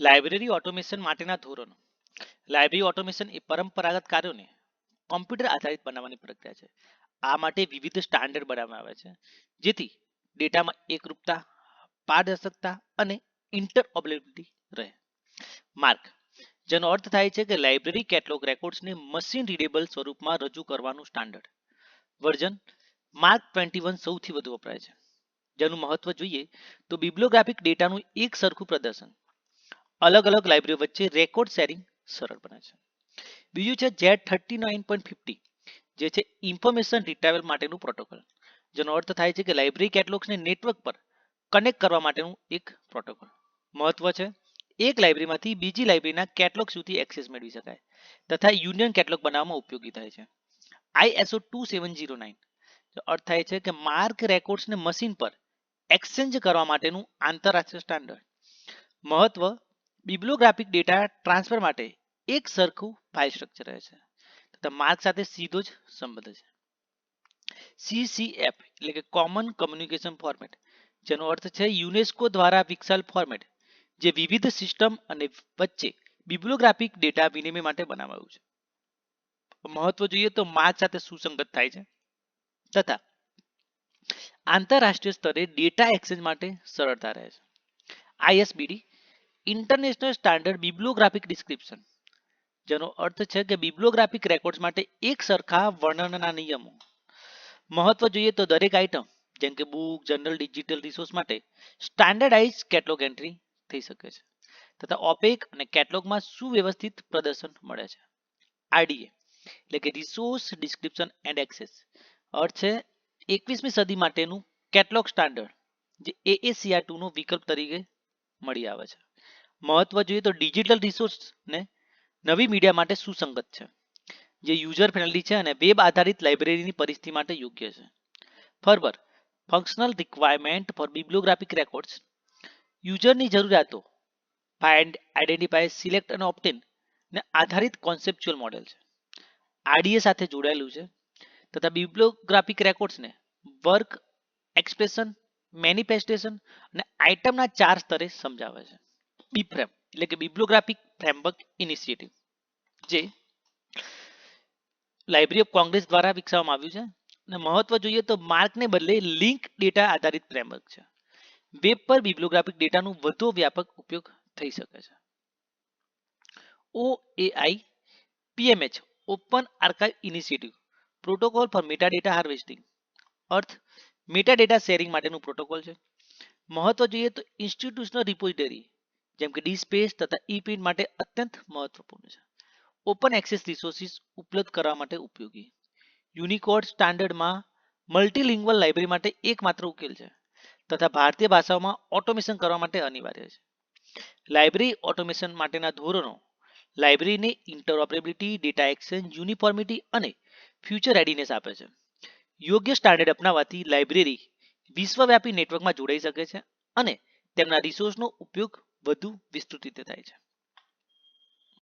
Library automation માટેના ધોરણો. Library automation એ પરંપરાગત કાર્યોને કોમ્પ્યુટર આધારિત બનાવવાની પ્રક્રિયા છે. આ માટે વિવિધ સ્ટાન્ડર્ડ બનાવવામાં આવે છે. જેથી ડેટામાં એકરૂપતા, પારદર્શકતા અને ઇન્ટરઓબિલિટી રહે. માર્ક. જેનો અર્થ થાય છે કે લાઇબ્રેરી કેટલોગ રેકોર્ડ્સને મશીન રીડેબલ સ્વરૂપમાં રજૂ કરવાનું standard. Version. MARC twenty one સૌથી વધુ વપરાય છે. જેનું મહત્વ જોઈએ તો બિબ્લોગ્રાફિક ડેટાનું એક સરખું પ્રદર્શન. અલગ અલગ લાઇબ્રેરી વચ્ચે રેકોર્ડ શેરિંગ સરળ બને છે. બીજું છે Z thirty nine point fifty, જે છે ઇન્ફોર્મેશન રિટ્રાવેલ માટેનું પ્રોટોકોલ, જેનો અર્થ થાય છે કે લાઇબ્રેરી કેટલોગ્સને નેટવર્ક પર કનેક્ટ કરવા માટેનું એક પ્રોટોકોલ. મહત્વ છે, એક લાઇબ્રેરીમાંથી બીજી લાઇબ્રેરીના કેટલોગ સુધી એક્સેસ મેળવી શકાય તથા યુનિયન કેટલોગ બનાવવામાં ઉપયોગી થાય છે. ISO two seven zero nine અર્થ થાય છે કે માર્ક રેકોર્ડ્સને મશીન પર એક્સચેન્જ કરવા માટેનું આંતરરાષ્ટ્રીય સ્ટાન્ડર્ડ. મહત્વ બિબ્લોગ્રાફિક ડેટા ટ્રાન્સફર માટે એક સરખું ફાઇલ સ્ટ્રક્ચર રહે છે. તથા માર્ક સાથે સીધો જ સંબંધ છે. સીસીએફ એટલે કે કોમન કમ્યુનિકેશન ફોર્મેટ જેનો અર્થ છે યુનેસ્કો દ્વારા વિકસાવેલ ફોર્મેટ જે વિવિધ સિસ્ટમ અને વચ્ચે બિબ્લોગ્રાફિક ડેટા વિનિમય માટે બનાવાયું છે. મહત્વ જોઈએ તો માર્ક સાથે સુસંગત થાય છે. તથા આંતરરાષ્ટ્રીય સ્તરે ડેટા એક્સચેન્જ માટે સરળતા રહે છે. ISBD international standard bibliographic description જેનો અર્થ છે કે બિબ્લોગ્રાફિક રેકોર્ડ્સ માટે એક સરખા વર્ણનના નિયમો. મહત્વ જોઈએ તો દરેક આઇટમ જેમ કે બુક જનરલ ડિજિટલ રિસોર્સ માટે સ્ટાન્ડર્ડાઇઝ કેટલોગ એન્ટ્રી થઈ શકે છે, તથા ઓપેક અને કેટલોગમાં સુવ્યવસ્થિત પ્રદર્શન મળે છે. આરડીએ એટલે કે રિસોર્સ ડિસ્ક્રિપ્શન એન્ડ એક્સેસ અર્થ છે એકવીસમી સદી માટેનું કેટલોગ સ્ટાન્ડર્ડ જે એએસીઆર ટુ નો વિકલ્પ તરીકે મળી આવે છે. મહત્વ જોઈએ તો ડિજિટલ રિસોર્સ ને નવી મીડિયા માટે સુસંગત છે. જે યુઝર ફ્રેન્ડલી છે અને વેબ આધારિત લાઇબ્રેરીની પરિસ્થિતિ માટે યોગ્ય છે. FRBR functional requirement for bibliographic records યુઝરની જરૂરિયાતો ફાઇન્ડ આઈડેન્ટિફાય સિલેક્ટ અને ઓપ્ટેન ને આધારિત કોન્સેપ્ચ્યુઅલ મોડેલ છે. આરડીએ સાથે જોડાયેલું છે. તથા બિબ્લોગ્રાફિક રેકોર્ડ્સને વર્ક એક્સપ્રેશન મેનિફેસ્ટેશન અને આઇટમના ચાર સ્તરે સમજાવે છે. બીફ્રેમ એટલે કે બિબ્લોગ્રાફિક ફ્રેમવર્ક ઇનિશિયેટિવ જે લાઇબ્રેરી ઓફ કોંગ્રેસ દ્વારા વિકસાવવામાં આવ્યું છે. અને મહત્વ જોઈએ તો માર્કને બદલે લિંક ડેટા આધારિત ફ્રેમવર્ક છે. વેબ પર બિબ્લોગ્રાફિક ડેટાનું વધુ વ્યાપક ઉપયોગ થઈ શકે છે. OAI PMH open archive initiative protocol for metadata harvesting earth meta data sharing માટેનું પ્રોટોકોલ છે. મહત્વ જોઈએ તો ઇન્સ્ટિટ્યુશનલ રિપોઝિટરી જેમ કે ડીસ્પેસ તથા ઈ માટે અત્યંત મહત્વપૂર્ણ છે. ઓપન એક્સેસ રિસોર્સિસ ઉપલબ્ધ કરવા માટે ઉપયોગી. યુનિકોડ સ્ટાન્ડર્ડમાં મલ્ટીલિંગ્વલ લાઇબ્રેરી માટે એકમાત્ર ઉકેલ છે તથા ભારતીય ભાષાઓમાં ઓટોમેશન કરવા માટે અનિવાર્ય છે. લાઇબ્રેરી ઓટોમેશન માટેના ધોરણો લાઇબ્રેરીને ઇન્ટરઓપરેબિલિટી ડેટા એક્સચેન્જ યુનિફોર્મિટી અને ફ્યુચર રેડીનેસ આપે છે. યોગ્ય સ્ટાન્ડર્ડ અપનાવવાથી લાઇબ્રેરી વિશ્વવ્યાપી નેટવર્કમાં જોડાઈ શકે છે અને તેમના રિસોર્સનો ઉપયોગ વધુ વિસ્તૃત રીતે થાય છે.